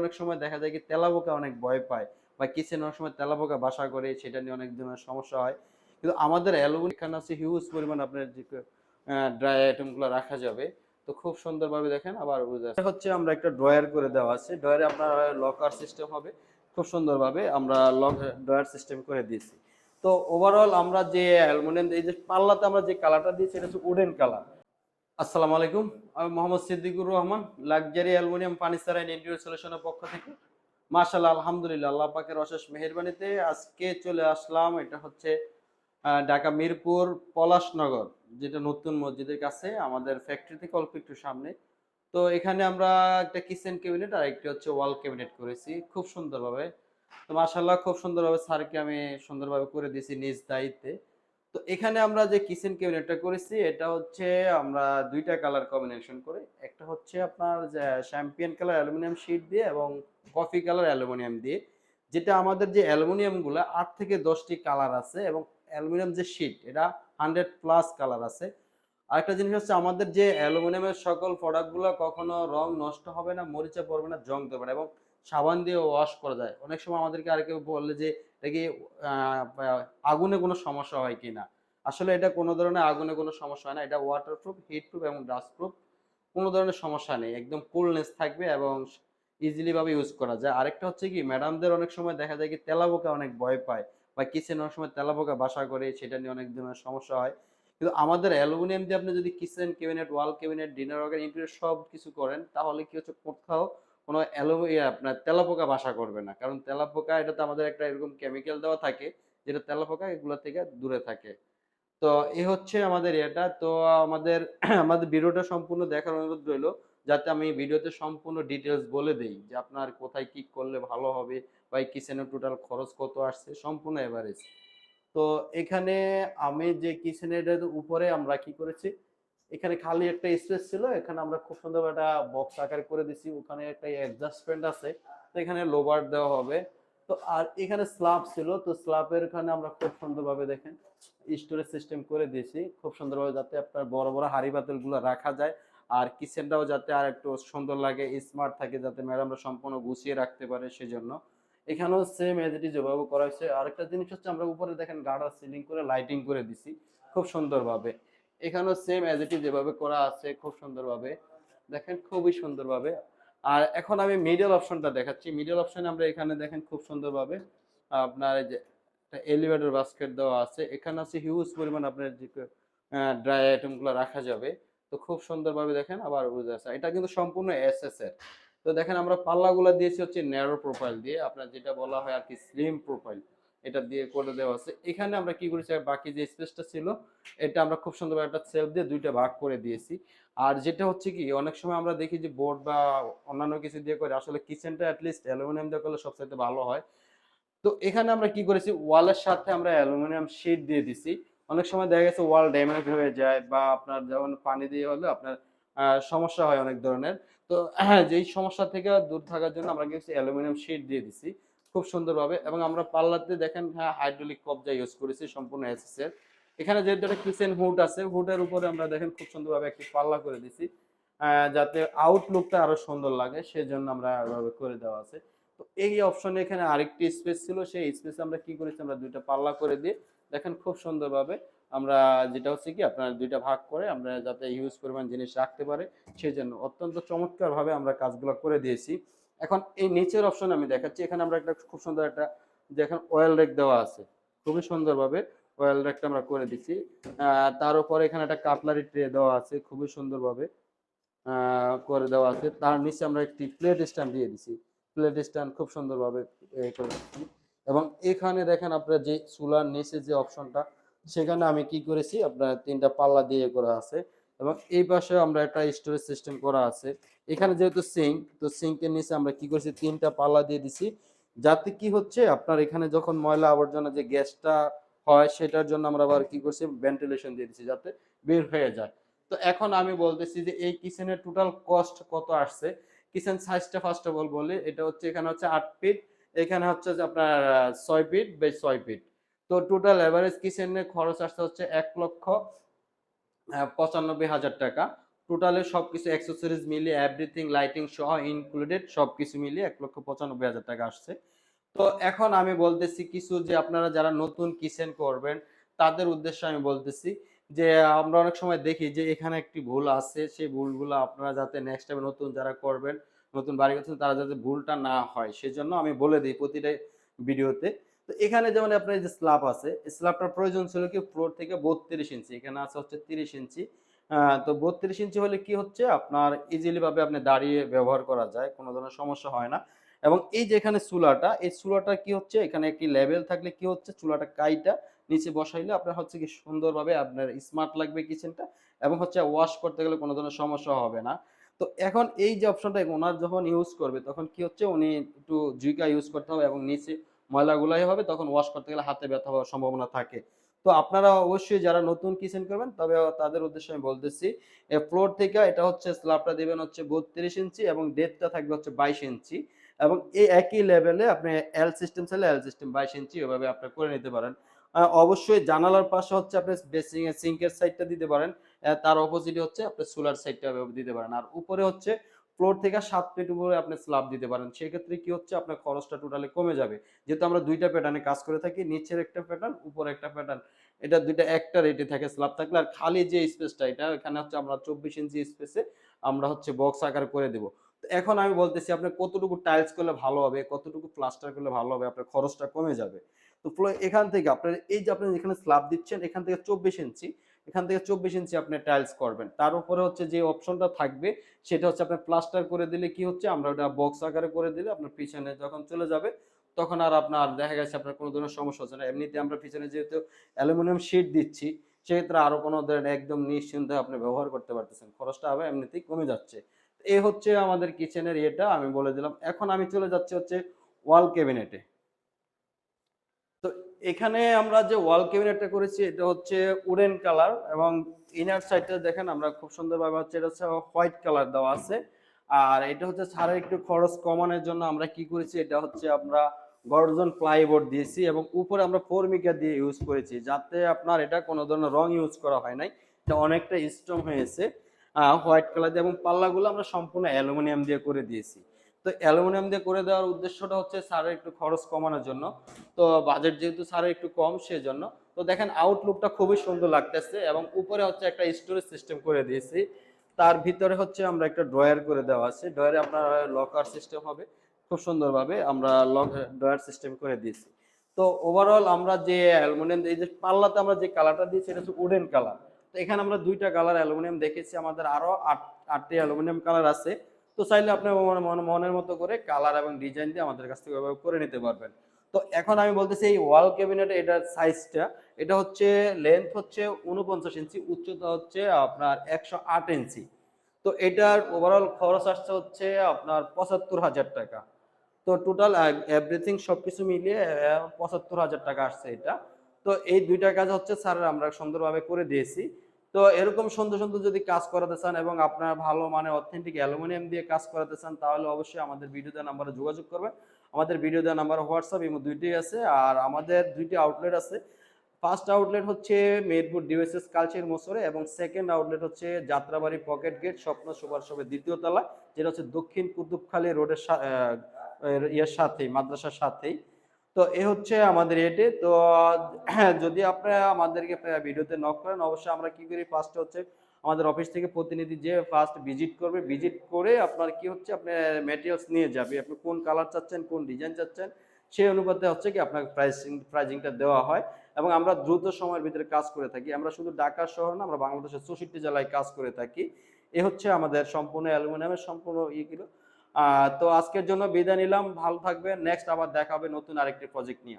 অনেক সময় দেখা যায় কি তেলাপোকা অনেক ভয় পায় বা কিচেনে অনেক সময় তেলাপোকা বাসা করে, সেটা নিয়ে অনেক ধরনের সমস্যা হয়। কিন্তু আমাদের অ্যালুমিনিয়াম এখানে আছে হিউজ পরিমাণ আপনার যে ড্রাই আইটেমগুলো রাখা যাবে। তো খুব সুন্দরভাবে দেখেন আবার বুঝে হচ্ছে আমরা একটা ড্রয়ার করে দেওয়া আছে। ড্রয়ারে আপনার লকার সিস্টেম হবে। খুব সুন্দরভাবে আমরা লক ড্রয়ার সিস্টেম করে দিয়েছি। তো ওভারঅল আমরা যে অ্যালুমিনিয়াম, এই যে পাল্লাতে আমরা যে কালারটা দিয়েছি, এটা হচ্ছে উডেন কালার আসসালামু আলাইকুম। আমি Mohammad Siddiqur Rahman, luxury aluminium furniture and interior সলিউশনের পক্ষ থেকে। মাশাআল্লাহ, আলহামদুলিল্লাহ, আল্লাহ পাকের অশেষ মেহেরবানিতে আজকে চলে আসলাম। এটা হচ্ছে ঢাকা মিরপুর পলাশনগর যেটা নতুন মসজিদের কাছে, আমাদের ফ্যাক্টরি থেকে অল্প একটু সামনে। তো এখানে আমরা একটা কিচেন ক্যাবিনেট আর একটি হচ্ছে ওয়াল ক্যাবিনেট করেছি, খুব সুন্দরভাবে। তো মাশাআল্লাহ, খুব সুন্দরভাবে স্যারকে আমি সুন্দরভাবে করে দিয়েছি নিজ দায়িত্বে। তো এখানে আমরা যে কিচেন ক্যাবিনেটটা করেছি, এটা হচ্ছে আমরা দুইটা কালার কম্বিনেশন করে, একটা হচ্ছে আপনার শ্যাম্পিয়ন কালার অ্যালুমিনিয়াম শিট দিয়ে এবং কফি কালার অ্যালুমিনিয়াম দিয়ে। যেটা আমাদের যে অ্যালুমিনিয়ামগুলো আট থেকে দশটি কালার আছে এবং অ্যালুমিনিয়াম যে শিট, এটা হান্ড্রেড প্লাস কালার আছে। আরেকটা জিনিস হচ্ছে আমাদের যে অ্যালুমিনিয়ামের সকল প্রোডাক্টগুলো কখনো রং নষ্ট হবে না, মরিচা পড়বে না, জং দেবে না এবং সাবান দিয়ে ওয়াশ করা যায়। অনেক সময় আমাদেরকে আর কেউ বললে যে, এটা কি আগুনে কোনো সমস্যা হয় কি না আসলে এটা কোনো ধরনের আগুনে কোনো সমস্যা হয় না। এটা ওয়াটারপ্রুফ হিটপ্রুফ এবং ডাস্টপ্রুফ কোনো ধরনের সমস্যা নেই। একদম কুলনেস থাকবে এবং ইজিলি ভাবে ইউজ করা যায়। আরেকটা হচ্ছে কি ম্যাডামদের অনেক সময় দেখা যায় কি, তেলাপোকা অনেক ভয় পায় বা কিচেন অনেক সময় তেলাপোকা বাসা করে, সেটা নিয়ে অনেক ধরনের সমস্যা হয়। কিন্তু আমাদের অ্যালুমিনিয়াম দিয়ে আপনি যদি kitchen cabinet wall cabinet dinner ওয়ার্কের ইন্টেরিয়র সব কিছু করেন, তাহলে কি হচ্ছে, কোথাও কোনো অ্যালো আপনার তেলাপোকা বাসা করবে না। কারণ তেলাপোকা এটাতে আমাদের একটা এরকম কেমিক্যাল দেওয়া থাকে, যেটা তেলাপোকা এগুলো থেকে দূরে থাকে। তো এ হচ্ছে আমাদের এটা তো আমাদের আমাদের ভিডিওটা সম্পূর্ণ দেখার অনুরোধ রইল, যাতে আমি ভিডিওতে সম্পূর্ণ ডিটেলস বলে দেই যে আপনার কোথায় কি করলে ভালো হবে বা এই কিচেনের টোটাল খরচ কত আসছে, সম্পূর্ণ এভারেজ তো এখানে আমি যে কিচেনের উপরে আমরা কি করেছি, এখানে খালি একটা স্পেস ছিল, এখানে আমরা খুব সুন্দর একটা বক্স আকার করে দিছি, ওখানে একটা অ্যাডজাস্টমেন্ট আছে, তো এখানে লোবার দেওয়া হবে। তো আর এখানে স্ল্যাব ছিল, তো স্ল্যাবের এখানে আমরা খুব সুন্দরভাবে দেখেন স্টোরেজ সিস্টেম করে দিয়েছি। খুব সুন্দরভাবে যাতে আপনার বড় বড় হাড়ি পাতিলগুলো রাখা যায় আর কিচেনটাও যাতে আর একটু সুন্দর লাগে স্মার্ট থাকে যাতে ম্যাডামরা সম্পূর্ণ গুছিয়ে রাখতে পারে সেজন্য। এখানেও সেম এজ ইট ইজ যেভাবে করা হয়েছে। আরেকটা জিনিস হচ্ছে আমরা উপরে দেখেন গার্ডার সিলিং করে লাইটিং করে দিছি, খুব সুন্দরভাবে। এখানেও সেম এজ ইট ইজ যেভাবে করা আছে, খুব সুন্দরভাবে। দেখেন খুবই সুন্দরভাবে আর এখন আমি মিডল অপশনটা দেখাচ্ছি। মিডল অপশনে আমরা এখানে দেখেন খুব সুন্দরভাবে আপনার যে এলিভেটার বাস্কেট দেওয়া আছে। এখানে আছে হিউজ পরিমাণ আপনার যে ড্রাই আইটেমগুলো রাখা যাবে। তো খুব সুন্দরভাবে দেখেন আবার বুঝে আছে এটা কিন্তু সম্পূর্ণ এস এস এর। তো দেখেন আমরা পাল্লাগুলো দিয়েছি হচ্ছে ন্যারো প্রোফাইল দিয়ে। আপনার যেটা বলা হয় আর কি স্লিম প্রোফাইল এটা দিয়ে করে দেওয়া আছে। এখানে আমরা কি করেছি বাকি যে স্পেসটা ছিল, এটা আমরা খুব সুন্দরভাবে একটা সেলফ দিয়ে দুইটা ভাগ করে দিয়েছি। আর যেটা হচ্ছে কি, অনেক সময় আমরা দেখি যে বোর্ড বা অন্যান্য কিছু দিয়ে করে, আসলে কিচেনটা অ্যাটলিস্ট অ্যালুমিনিয়াম দিয়ে করলে সবচাইতে ভালো হয়। তো এখানে আমরা কি করেছি ওয়ালের সাথে আমরা অ্যালুমিনিয়াম শিট দিয়ে দিছি। অনেক সময় দেখা গেছে ওয়াল ড্যামেজ হয়ে যায় বা আপনার যেমন পানি দিয়ে হলে আপনার সমস্যা হয় অনেক ধরনের। তো হ্যাঁ যেই সমস্যা থেকে দূর থাকার জন্য আমরা কিছু অ্যালুমিনিয়াম শিট দিয়ে দিছি। খুব সুন্দরভাবে এবং আমরা পাল্লাতে দেখেন হ্যাঁ হাইড্রোলিক কবজা ইউজ করেছি, সম্পূর্ণ এসএস এর। এখানে যেহেতু একটা কিচেন হুড আছে হুডের উপরে আমরা দেখেন খুব সুন্দরভাবে একটি পাল্লা করে দিছি যাতে আউটলুকটা আরও সুন্দর লাগে, সেজন্য আমরা এভাবে করে দেওয়া আছে। তো এই অপশনে এখানে আরেকটি স্পেস ছিল, সেই স্পেসে আমরা কি করেছি, আমরা দুইটা পাল্লা করে দিয়ে দেখেন খুব সুন্দরভাবে আমরা যেটা হচ্ছে কি, আপনার দুইটা ভাগ করে আমরা যাতে হিউজ পরিমাণ জিনিস রাখতে পারে সেই জন্য অত্যন্ত চমৎকারভাবে আমরা কাজগুলো করে দিয়েছি। এখন এই নিচের অপশন আমি দেখাচ্ছি। এখানে আমরা একটা খুব সুন্দর একটা দেখেন অয়েল রেক দেওয়া আছে। খুবই সুন্দরভাবে অয়েল রেকটা আমরা করে দিচ্ছি। তার উপরে এখানে একটা কাটলারি ট্রে দেওয়া আছে, খুবই সুন্দরভাবে করে দেওয়া আছে। তার নিচে আমরা একটি প্লেট স্ট্যান্ড দিয়ে দিছি প্লেট স্ট্যান্ড খুব সুন্দরভাবে করে দিচ্ছি। এবং এখানে দেখেন আপনার যে চুলার নিচে যে অপশনটা সেখানে আমি কি করেছি, আপনার তিনটা পাল্লা দিয়ে করা আছে। এবং এই পাশে আমরা একটা স্টোরেজ সিস্টেম করা আছে। এখানে যেহেতু সিঙ্ক তো সিঙ্কের নিচে আমরা কি করেছি? তিনটা পাল্লা দিয়ে দিছি। যাতে কি হচ্ছে, আপনার এখানে যখন ময়লা আবর্জনা যে গ্যাসটা হয়, সেটার জন্য আমরা আবার কি করছি? ভেন্টিলেশন দিয়ে দিচ্ছি যাতে বের হয়ে যায়। তো এখন আমি বলতেছি যে এই কিচেনের টোটাল কস্ট কত আসছে? কিচেন সাইজটা ফার্স্ট অফ অল বলি, এটা হচ্ছে এখানে হচ্ছে আট ফিট এখানে হচ্ছে যে আপনার ছয় ফিট বাই ছয় ফিট তো টোটাল এভারেজ কিচেনের খরচ আসতে হচ্ছে এক লক্ষ পঁচানব্বই হাজার টাকা। টোটালে সবকিছু অ্যাক্সেসরিজ মিলিয়ে এভরিথিং লাইটিং সহ ইনক্লুডেড সবকিছু মিলিয়ে এক লক্ষ পঁচানব্বই হাজার টাকা আসছে। তো এখন আমি বলতেছি কিছু যে আপনারা যারা নতুন কিচেন করবেন, তাদের উদ্দেশ্যে আমি বলতেছি যে আমরা অনেক সময় দেখি যে এখানে একটি ভুল আছে, সেই ভুলগুলো আপনারা যাতে নেক্সট টাইম নতুন যারা করবেন, নতুন বাড়ি করছেন, তারা যাতে ভুলটা না হয়। সেজন্য আমি বলে দিই প্রতিটা ভিডিওতে তো এখানে যেমন আপনার যে স্ল্যাব আছে স্ল্যাবটার প্রয়োজন ছিল কি ফ্লোর থেকে বত্রিশ ইঞ্চি, এখানে আছে হচ্ছে তিরিশ ইঞ্চি। তো বত্রিশ ইঞ্চি হলে কি হচ্ছে? আপনার ইজিলি ভাবে আপনি দাঁড়িয়ে ব্যবহার করা যায়, কোনো ধরনের সমস্যা হয় না। এবং এই যে এখানে চুলাটা, এই চুলাটা কি হচ্ছে? এখানে একটি লেভেল থাকলে কি হচ্ছে? চুলাটা কাইটা নিচে বসাইলে আপনার হচ্ছে কি সুন্দরভাবে আপনার স্মার্ট লাগবে কিচেনটা এবং হচ্ছে ওয়াশ করতে গেলে কোনো ধরনের সমস্যা হবে না। তো এখন এই যে অপশনটা ওনার যখন ইউজ করবে, তখন কি হচ্ছে? উনি একটু জুইকা ইউজ করতে হবে এবং নিচে ময়লাগুলাই হবে, তখন ওয়াশ করতে গেলে হাতে ব্যথা হওয়ার সম্ভাবনা থাকে। তো আপনারা অবশ্যই যারা নতুন কিচেন করবেন, তবে তাদের উদ্দেশ্যে আমি বলতেছি ফ্লোর থেকে এটা হচ্ছে স্ল্যাবটা দিবেন হচ্ছে বত্রিশ ইঞ্চি এবং ডেপটা থাকবে হচ্ছে বাইশ ইঞ্চি এবং এই একই লেভেলে আপনি এল সিস্টেম চাইলে এল সিস্টেম বাইশ ইঞ্চি ওইভাবে আপনি করে নিতে পারেন। অবশ্যই জানালার পাশে হচ্ছে আপনি বেসিং সিঙ্কের সাইডটা দিতে পারেন তার অপোজিটে হচ্ছে আপনি সোলার সাইডটা দিতে পারেন। আর উপরে হচ্ছে ফ্লোর থেকে সাত ফিট উপরে আপনি স্ল্যাব দিতে পারেন। সেক্ষেত্রে কি হচ্ছে? আপনার খরচটা টোটালি কমে যাবে। যেহেতু আমরা দুইটা প্যাটার্নে কাজ করে থাকি, নিচের একটা প্যাটার্ন উপরে একটা প্যাটার্ন এটা দুইটা একটা রেটে থাকে স্ল্যাব থাকলে। আর খালি যে স্পেসটা এটা এখানে হচ্ছে আমরা চব্বিশ ইঞ্চি স্পেসে আমরা হচ্ছে বক্স আকার করে দেবো। তো এখন আমি বলতেছি, আপনি কতটুকু টাইলস করলে ভালো হবে, কতটুকু প্লাস্টার করলে ভালো হবে, আপনার খরচটা কমে যাবে। তো এখান থেকে আপনার, এই যে আপনি এখানে স্ল্যাব দিচ্ছেন, এখান থেকে চব্বিশ ইঞ্চি এখান থেকে চব্বিশ ইঞ্চি আপনি টাইলস করবেন। তার উপরে হচ্ছে যে অপশনটা থাকবে, সেটা হচ্ছে আপনার প্লাস্টার করে দিলে কি হচ্ছে? আমরা ওটা বক্স আকারে করে দিলে আপনার পিছনে যখন চলে যাবে, তখন আর আপনার দেখা গেছে আপনার কোনো ধরনের সমস্যা হচ্ছে না। এমনিতে আমরা পিছনে যেহেতু অ্যালুমিনিয়াম শিট দিচ্ছি, সেক্ষেত্রে আরও কোনো ধরনের একদম নিশ্চিন্তে আপনি ব্যবহার করতে পারতেছেন। খরচটা হবে এমনিতেই কমে যাচ্ছে। এ হচ্ছে আমাদের কিচেনের ইয়েটা, আমি বলে দিলাম। এখন আমি চলে যাচ্ছি হচ্ছে ওয়াল ক্যাবিনেটে এখানে আমরা যে ওয়াল ক্যাবিনেটটা করেছি, এটা হচ্ছে উডেন কালার এবং ইনার সাইডটা দেখেন আমরা খুব সুন্দরভাবে হচ্ছে, এটা হচ্ছে হোয়াইট কালার দেওয়া আছে। আর এটা হচ্ছে ছাড়ের একটু খরচ কমানোর জন্য আমরা কি করেছি, এটা হচ্ছে আমরা গর্জন প্লাইবোর্ড দিয়েছি এবং উপরে আমরা ফোরমিকা দিয়ে ইউজ করেছি, যাতে আপনার এটা কোনো ধরনের রং ইউজ করা হয় নাই, এটা অনেকটা স্ট্রং হয়েছে। হোয়াইট কালার দিয়ে এবং পাল্লাগুলো আমরা সম্পূর্ণ অ্যালুমিনিয়াম দিয়ে করে দিয়েছি। তো অ্যালুমিনিয়াম দিয়ে করে দেওয়ার উদ্দেশ্যটা হচ্ছে সারের একটু খরচ কমানোর জন্য। তো বাজেট যেহেতু সারের একটু কম, সেজন্য। তো দেখেন আউটলুকটা খুবই সুন্দর লাগতেছে এবং উপরে হচ্ছে একটা স্টোরেজ সিস্টেম করে দিয়েছি। তার ভিতরে হচ্ছে আমরা একটা ড্রয়ার করে দেওয়া আছে। ড্রয়ারে আপনার লকার সিস্টেম হবে। খুব সুন্দরভাবে আমরা লক ড্রয়ার সিস্টেম করে দিয়েছি। তো ওভারঅল আমরা যে অ্যালুমিনিয়াম এই যে পাল্লাতে আমরা যে কালারটা দিয়েছি, এটা হচ্ছে উডেন কালার তো এখানে আমরা দুইটা কালার অ্যালুমিনিয়াম দেখেছি। আমাদের আরও আট আটটি অ্যালুমিনিয়াম কালার আছে। তো চাইলে আপনি মন- মন- মনের মতো করে কালার এবং ডিজাইন দিয়ে আমাদের কাছ থেকে করে নিতে পারবেন। তো এখন আমি বলতেছি এই ওয়াল ক্যাবিনেট এটার সাইজটা এটা হচ্ছে লেন্থ হচ্ছে উনপঞ্চাশ ইঞ্চি, উচ্চতা হচ্ছে আপনার একশো আট ইঞ্চি। তো এটার ওভারঅল খরচ আসছে হচ্ছে আপনার পঁচাত্তর হাজার টাকা। তো টোটাল এভরিথিং সব কিছু মিলিয়ে পঁচাত্তর হাজার টাকা আসছে এটা। তো এই দুইটা কাজ হচ্ছে স্যার আমরা সুন্দরভাবে করে দিয়েছি। তো এরকম সুন্দর সুন্দর যদি কাজ করাতে চান এবং আপনার ভালো মানে অথেন্টিক অ্যালুমিনিয়াম দিয়ে কাজ করাতে চান, তাহলে অবশ্যই আমাদের ভিডিও দেওয়া নাম্বারে যোগাযোগ করবেন। আমাদের ভিডিও দেওয়া নাম্বার হোয়াটসঅ্যাপ এবং দুইটি আছে, আর আমাদের দুইটি আউটলেট আছে। ফার্স্ট আউটলেট হচ্ছে মেহেরপুর ডিওএসএস কালচার মোসরে এবং সেকেন্ড আউটলেট হচ্ছে Jatrabari pocket gate Shwapno super শপের দ্বিতীয় তলা, যেটা হচ্ছে দক্ষিণ কুতুবখালী রোডের ইয়ের সাথেই, মাদ্রাসার সাথেই। তো এ হচ্ছে আমাদের এটে তো যদি আপনারা আমাদেরকে ভিডিওতে নক করেন, অবশ্যই আমরা কি করি? ফার্স্ট হচ্ছে আমাদের অফিস থেকে প্রতিনিধি যে ফার্স্ট ভিজিট করবে ভিজিট করে আপনার কি হচ্ছে? আপনার ম্যাটেরিয়ালস নিয়ে যাবে। আপনি কোন কালার চাচ্ছেন, কোন ডিজাইন চাচ্ছেন, সেই অনুপাতে হচ্ছে কি আপনাকে প্রাইসিং প্রাইজিংটা দেওয়া হয়। এবং আমরা দ্রুত সময়ের ভিতরে কাজ করে থাকি। আমরা শুধু ঢাকা শহর না, আমরা বাংলাদেশের চৌষট্টি জেলায় কাজ করে থাকি। এ হচ্ছে আমাদের সম্পূর্ণ অ্যালুমিনিয়ামের সম্পূর্ণ ইয়েগুলো তো আজকের জন্য বিদায় নিলাম। ভালো থাকবে নেক্সট আবার দেখাবে নতুন আরেকটি প্রজেক্ট নিয়ে।